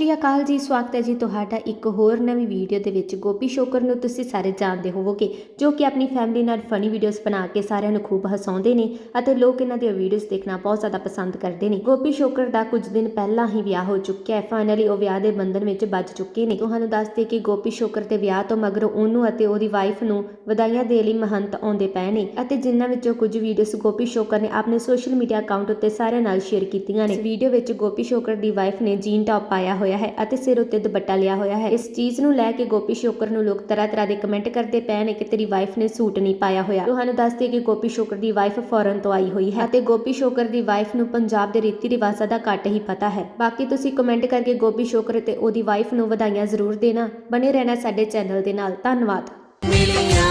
ਸ਼੍ਰੀ ਅਕਾਲ ਜੀ, ਸਵਾਗਤ ਹੈ ਜੀ ਤੁਹਾਡਾ ਇੱਕ ਹੋਰ ਨਵੀਂ ਵੀਡੀਓ ਦੇ ਵਿੱਚ। ਗੋਪੀ ਸ਼ੋਕਰ ਨੂੰ ਤੁਸੀਂ ਸਾਰੇ ਜਾਣਦੇ ਹੋਵੋਗੇ, ਜੋ ਕਿ ਆਪਣੀ ਫੈਮਿਲੀ ਨਾਲ ਫਨੀ ਵੀਡੀਓਜ਼ ਬਣਾ ਕੇ ਸਾਰਿਆਂ ਨੂੰ ਖੂਬ ਹਸਾਉਂਦੇ ਨੇ ਅਤੇ ਲੋਕ ਇਹਨਾਂ ਦੀਆਂ ਵੀਡੀਓਜ਼ ਦੇਖਣਾ ਬਹੁਤ ਜ਼ਿਆਦਾ ਪਸੰਦ ਕਰਦੇ ਨੇ। ਗੋਪੀ ਸ਼ੋਕਰ ਦਾ ਕੁਝ ਦਿਨ ਪਹਿਲਾਂ ਹੀ ਵਿਆਹ ਹੋ ਚੁੱਕਿਆ ਹੈ। ਫਾਈਨਲੀ ਉਹ ਵਿਆਹ ਦੇ ਬੰਧਨ ਵਿੱਚ ਬੱਝ ਚੁੱਕੇ ਨੇ। ਤੁਹਾਨੂੰ ਦੱਸ ਦਈਏ ਕਿ ਗੋਪੀ ਸ਼ੋਕਰ ਦੇ ਵਿਆਹ ਤੋਂ ਮਗਰੋਂ ਉਹਨੂੰ ਅਤੇ ਉਹਦੀ ਵਾਈਫ ਨੂੰ ਵਧਾਈਆਂ ਦੇ ਲਈ ਮਹੰਤ ਆਉਂਦੇ ਪਏ ਨੇ ਅਤੇ ਜਿਨ੍ਹਾਂ ਵਿੱਚੋਂ ਕੁਝ ਵੀਡੀਓਜ਼ ਗੋਪੀ ਸ਼ੋਕਰ ਨੇ ਆਪਣੇ ਸੋਸ਼ਲ ਮੀਡੀਆ ਅਕਾਊਂਟ ਉੱਤੇ ਸਾਰਿਆਂ ਨਾਲ ਸ਼ੇਅਰ ਕੀਤੀਆਂ ਨੇ। ਵੀਡੀਓ ਵਿੱਚ ਗੋਪੀ ਸ਼ੋਕਰ ਦੀ ਵਾਈਫ ਨੇ ਜੀਨ ਟਾਪ ਪਾਇਆ ਹੋਇਆ ਹੈ ਅਤੇ ਸਿਰ ਉੱਤੇ ਦੁਪੱਟਾ ਲਿਆ ਹੋਇਆ ਹੈ। ਇਸ ਚੀਜ਼ ਨੂੰ ਲੈ ਕੇ ਗੋਪੀ ਸ਼ੋਕਰ ਨੂੰ ਲੋਕ ਤਰ੍ਹਾਂ ਤਰ੍ਹਾਂ ਦੇ ਕਮੈਂਟ ਕਰਦੇ ਪਏ ਨੇ ਕਿ ਤੇਰੀ ਵਾਈਫ ਨੇ ਸੂਟ ਨਹੀਂ ਪਾਇਆ ਹੋਇਆ। ਤੁਹਾਨੂੰ ਦੱਸ ਕਿ ਗੋਪੀ ਸ਼ੋਕਰ ਦੀ ਵਾਈਫ ਫੌਰਨ ਤੋਂ ਆਈ ਹੋਈ ਹੈ ਅਤੇ ਗੋਪੀ ਸ਼ੋਕਰ ਦੀ ਵਾਈਫ ਨੂੰ ਪੰਜਾਬ ਦੇ ਰੀਤੀ ਰਿਵਾਜਾਂ ਦਾ ਘੱਟ ਹੀ ਪਤਾ ਹੈ। ਬਾਕੀ ਤੁਸੀਂ ਕਮੈਂਟ ਕਰਕੇ ਗੋਪੀ ਸ਼ੋਕਰ ਤੇ ਉਹਦੀ ਵਾਈਫ ਨੂੰ ਵਧਾਈਆਂ ਜ਼ਰੂਰ ਦੇਣਾ। ਬਣੇ ਰਹਿਣਾ ਸਾਡੇ ਚੈਨਲ ਦੇ ਨਾਲ। ਧੰਨਵਾਦ। ਮਿਲੀਆਂ